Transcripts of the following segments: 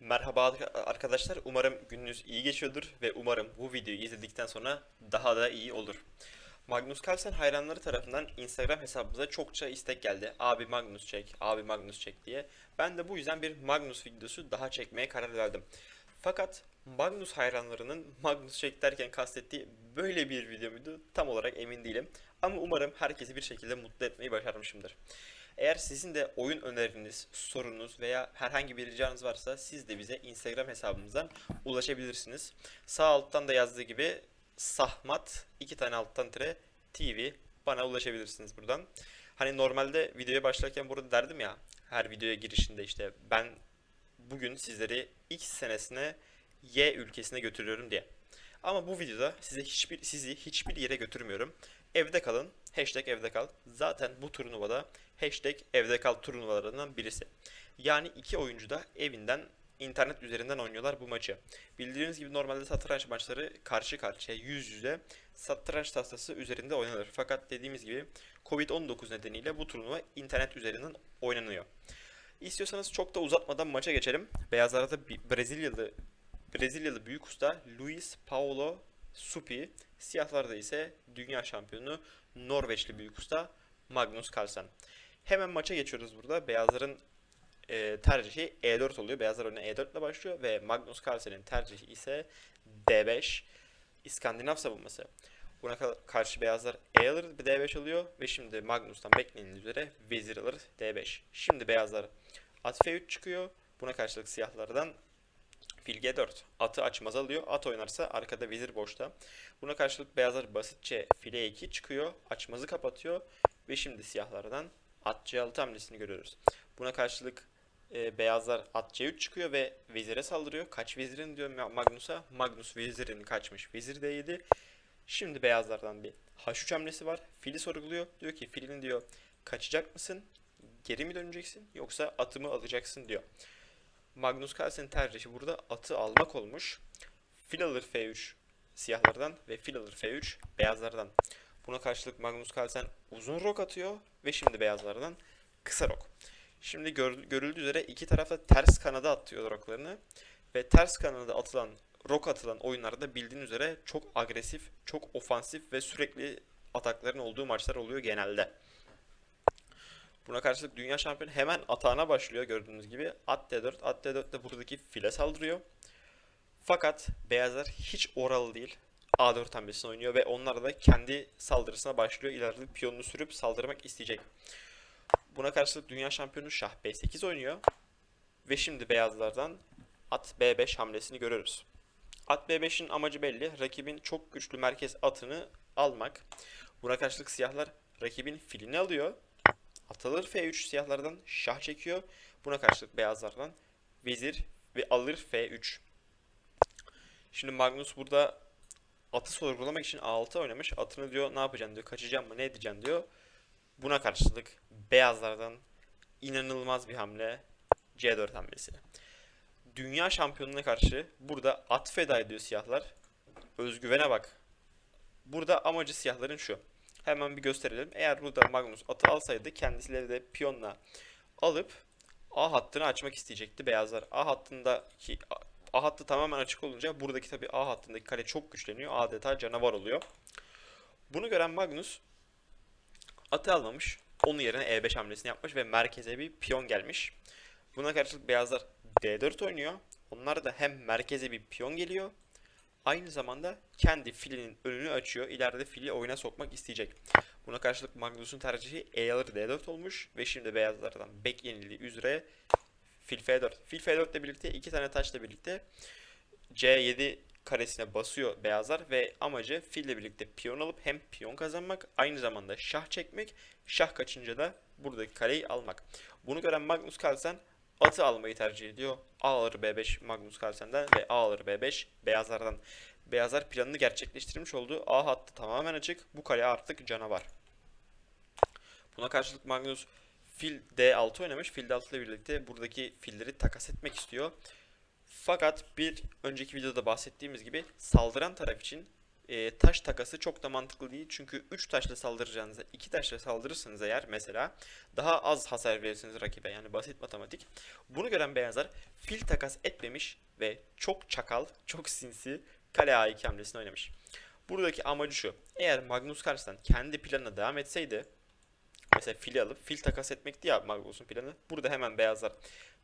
Merhaba arkadaşlar. Umarım gününüz iyi geçiyordur ve umarım bu videoyu izledikten sonra daha da iyi olur. Magnus Carlsen hayranları tarafından Instagram hesabımıza çokça istek geldi. Abi Magnus çek, abi Magnus çek diye. Ben de bu yüzden bir Magnus videosu daha çekmeye karar verdim. Fakat Magnus hayranlarının Magnus çek derken kastettiği böyle bir video muydu tam olarak emin değilim. Ama umarım herkesi bir şekilde mutlu etmeyi başarmışımdır. Eğer sizin de oyun öneriniz, sorunuz veya herhangi bir ricanız varsa siz de bize Instagram hesabımızdan ulaşabilirsiniz. Sağ alttan da yazdığı gibi Sahmat iki tane alttan tire TV bana ulaşabilirsiniz buradan. Hani normalde videoya başlarken burada derdim ya her videoya girişinde işte ben bugün sizleri X senesine Y ülkesine götürüyorum diye. Ama bu videoda size hiçbir sizi hiçbir yere götürmüyorum. Evde kalın. Hashtag evde kal. Zaten bu turnuvada hashtag evde kal turnuvalarından birisi. Yani iki oyuncu da evinden internet üzerinden oynuyorlar bu maçı. Bildiğiniz gibi normalde satranç maçları karşı karşıya yüz yüze satranç tahtası üzerinde oynanır. Fakat dediğimiz gibi Covid-19 nedeniyle bu turnuva internet üzerinden oynanıyor. İstiyorsanız çok da uzatmadan maça geçelim. Beyazlarda Brezilyalı Brezilyalı büyük usta Luis Paulo Supi, siyahlarda ise dünya şampiyonu Norveçli büyük usta Magnus Carlsen. Hemen maça geçiyoruz burada. Beyazların e, tercihi E4 oluyor. Beyazlar oyuna E4 ile başlıyor ve Magnus Carlsen'in tercihi ise D5 İskandinav savunması. Buna ka- karşı beyazlar E alır bir D5 alıyor ve şimdi Magnus'tan beklenen üzere vezir alır D5. Şimdi beyazlar at F3 çıkıyor. Buna karşılık siyahlardan fil G4. Atı açmaz alıyor. At oynarsa arkada vezir boşta. Buna karşılık beyazlar basitçe file 2 çıkıyor. Açmazı kapatıyor. Ve şimdi siyahlardan at C6 hamlesini görüyoruz. Buna karşılık e, beyazlar at C3 çıkıyor ve vezire saldırıyor. Kaç vezirin diyor Ma- Magnus'a. Magnus vezirin kaçmış. Vezir D7. Şimdi beyazlardan bir H3 hamlesi var. Fili sorguluyor. Diyor ki filin diyor kaçacak mısın? Geri mi döneceksin yoksa atımı alacaksın diyor. Magnus Carlsen'in tercihi burada atı almak olmuş. Fil alır F3 siyahlardan ve fil alır F3 beyazlardan. Buna karşılık Magnus Carlsen uzun rok atıyor ve şimdi beyazlardan kısa rok. Şimdi gör- görüldüğü üzere iki tarafta ters kanada atıyor roklarını ve ters kanada atılan rok atılan oyunlarda bildiğin üzere çok agresif, çok ofansif ve sürekli atakların olduğu maçlar oluyor genelde. Buna karşılık dünya şampiyonu hemen atağına başlıyor gördüğünüz gibi. At D4, at D4 de buradaki file saldırıyor. Fakat beyazlar hiç oralı değil. A4 hamlesini oynuyor ve onlar da kendi saldırısına başlıyor. İleride piyonunu sürüp saldırmak isteyecek. Buna karşılık dünya şampiyonu şah B8 oynuyor. Ve şimdi beyazlardan at B5 hamlesini görüyoruz. At B5'in amacı belli. Rakibin çok güçlü merkez atını almak. Buna karşılık siyahlar rakibin filini alıyor. Atılır F3 siyahlardan şah çekiyor. Buna karşılık beyazlardan vezir ve alır F3. Şimdi Magnus burada atı sorgulamak için A6 oynamış. Atını diyor ne yapacaksın diyor. Kaçacağım mı ne edeceğim diyor. Buna karşılık beyazlardan inanılmaz bir hamle C4 hamlesi. Dünya şampiyonuna karşı burada at feda ediyor siyahlar. Özgüvene bak. Burada amacı siyahların şu. Hemen bir gösterelim. Eğer burada Magnus atı alsaydı kendisiyle de piyonla alıp A hattını açmak isteyecekti beyazlar. A hattındaki A hattı tamamen açık olunca buradaki tabi A hattındaki kale çok güçleniyor. Adeta canavar oluyor. Bunu gören Magnus atı almamış. Onun yerine E5 hamlesini yapmış ve merkeze bir piyon gelmiş. Buna karşılık beyazlar D4 oynuyor. Onlar da hem merkeze bir piyon geliyor. Aynı zamanda kendi filinin önünü açıyor. İleride fili oyuna sokmak isteyecek. Buna karşılık Magnus'un tercihi E alır D4 olmuş ve şimdi beyazlardan bek yenildiği üzere fil F4. Fil F4 ile birlikte iki tane taşla birlikte C7 karesine basıyor beyazlar ve amacı fille birlikte piyon alıp hem piyon kazanmak aynı zamanda şah çekmek, şah kaçınca da buradaki kaleyi almak. Bunu gören Magnus Carlsen atı almayı tercih ediyor. A alır B5 Magnus Carlsen'den ve A alır B5 beyazlardan. Beyazlar planını gerçekleştirmiş olduğu A hattı tamamen açık. Bu kale artık canavar. Buna karşılık Magnus fil D6 oynamış. Fil D6 ile birlikte buradaki filleri takas etmek istiyor. Fakat bir önceki videoda bahsettiğimiz gibi saldıran taraf için e, taş takası çok da mantıklı değil. Çünkü 3 taşla saldıracağınıza 2 taşla saldırırsınız eğer mesela daha az hasar verirsiniz rakibe. Yani basit matematik. Bunu gören beyazlar fil takas etmemiş ve çok çakal, çok sinsi kale A2 hamlesini oynamış. Buradaki amacı şu. Eğer Magnus Carlsen kendi planına devam etseydi mesela fili alıp fil takas etmekti ya Magnus'un planı. Burada hemen beyazlar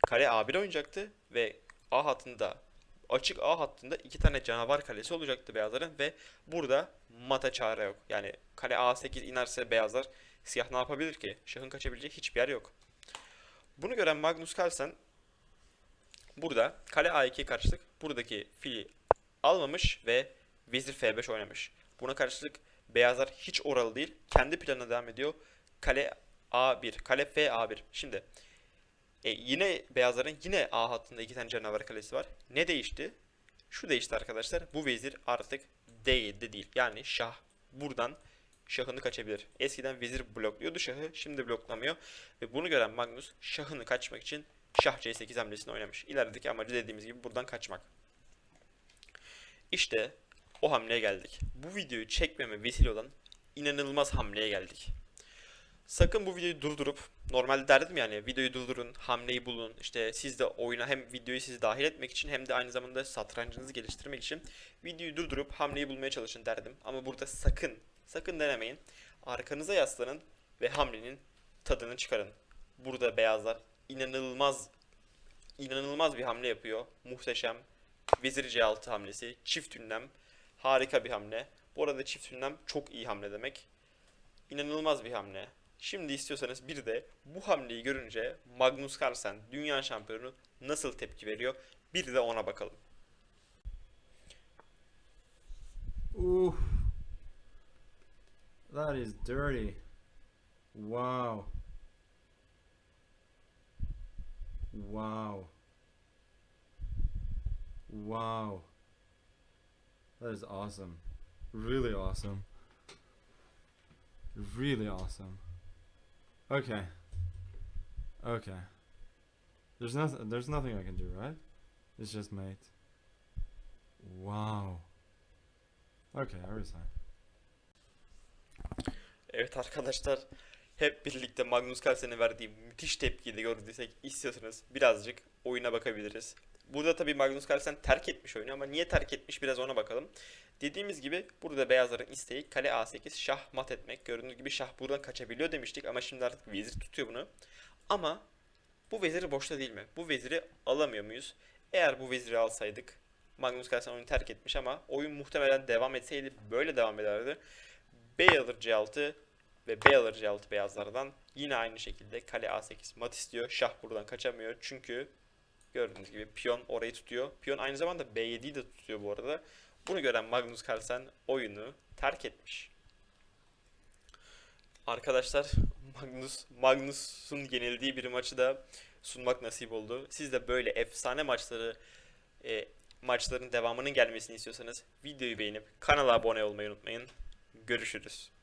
kale A1 oynayacaktı ve A hattında açık A hattında iki tane canavar kalesi olacaktı beyazların ve burada mata çare yok. Yani kale A8 inerse beyazlar siyah ne yapabilir ki? Şahın kaçabileceği hiçbir yer yok. Bunu gören Magnus Carlsen burada kale A2'ye karşılık buradaki fili almamış ve vezir F5 oynamış. Buna karşılık beyazlar hiç oralı değil. Kendi planına devam ediyor. Kale A1, kale F A1. Şimdi e, yine beyazların yine A hattında iki tane canavar kalesi var. Ne değişti? Şu değişti arkadaşlar. Bu vezir artık D7'de değil. Yani şah buradan şahını kaçabilir. Eskiden vezir blokluyordu şahı. Şimdi bloklamıyor. Ve bunu gören Magnus şahını kaçmak için şah C8 hamlesini oynamış. İlerideki amacı dediğimiz gibi buradan kaçmak. İşte o hamleye geldik. Bu videoyu çekmeme vesile olan inanılmaz hamleye geldik. Sakın bu videoyu durdurup normalde derdim yani videoyu durdurun, hamleyi bulun. İşte siz de oyuna hem videoyu sizi dahil etmek için hem de aynı zamanda satrancınızı geliştirmek için videoyu durdurup hamleyi bulmaya çalışın derdim. Ama burada sakın, sakın denemeyin. Arkanıza yaslanın ve hamlenin tadını çıkarın. Burada beyazlar inanılmaz inanılmaz bir hamle yapıyor. Muhteşem. Vezir C6 hamlesi, çift ünlem. Harika bir hamle. Bu arada çift ünlem çok iyi hamle demek. İnanılmaz bir hamle. Şimdi istiyorsanız bir de bu hamleyi görünce Magnus Carlsen dünya şampiyonu nasıl tepki veriyor? Bir de ona bakalım. Ooh. That is dirty. Wow. Wow. Wow. That is awesome. Really awesome. Really awesome. Okay. Okay. There's nothing there's nothing I can do, right? It's just mate. Wow. Okay, I resign. Evet arkadaşlar hep birlikte Magnus Carlsen'e verdiği müthiş tepkiyi de gördüysek istiyorsanız birazcık oyuna bakabiliriz. Burada tabii Magnus Carlsen terk etmiş oyunu ama niye terk etmiş biraz ona bakalım. Dediğimiz gibi burada beyazların isteği kale A8 şah mat etmek. Gördüğünüz gibi şah buradan kaçabiliyor demiştik ama şimdi artık vezir tutuyor bunu. Ama bu veziri boşta değil mi? Bu veziri alamıyor muyuz? Eğer bu veziri alsaydık Magnus Carlsen oyunu terk etmiş ama oyun muhtemelen devam etseydi böyle devam ederdi. Bey alır C6 ve Bey alır C6 beyazlardan yine aynı şekilde kale A8 mat istiyor. Şah buradan kaçamıyor çünkü gördüğünüz gibi piyon orayı tutuyor. Piyon aynı zamanda B7'yi de tutuyor bu arada. Bunu gören Magnus Carlsen oyunu terk etmiş. Arkadaşlar Magnus Magnus'un yenildiği bir maçı da sunmak nasip oldu. Siz de böyle efsane maçları e, maçların devamının gelmesini istiyorsanız videoyu beğenip kanala abone olmayı unutmayın. Görüşürüz.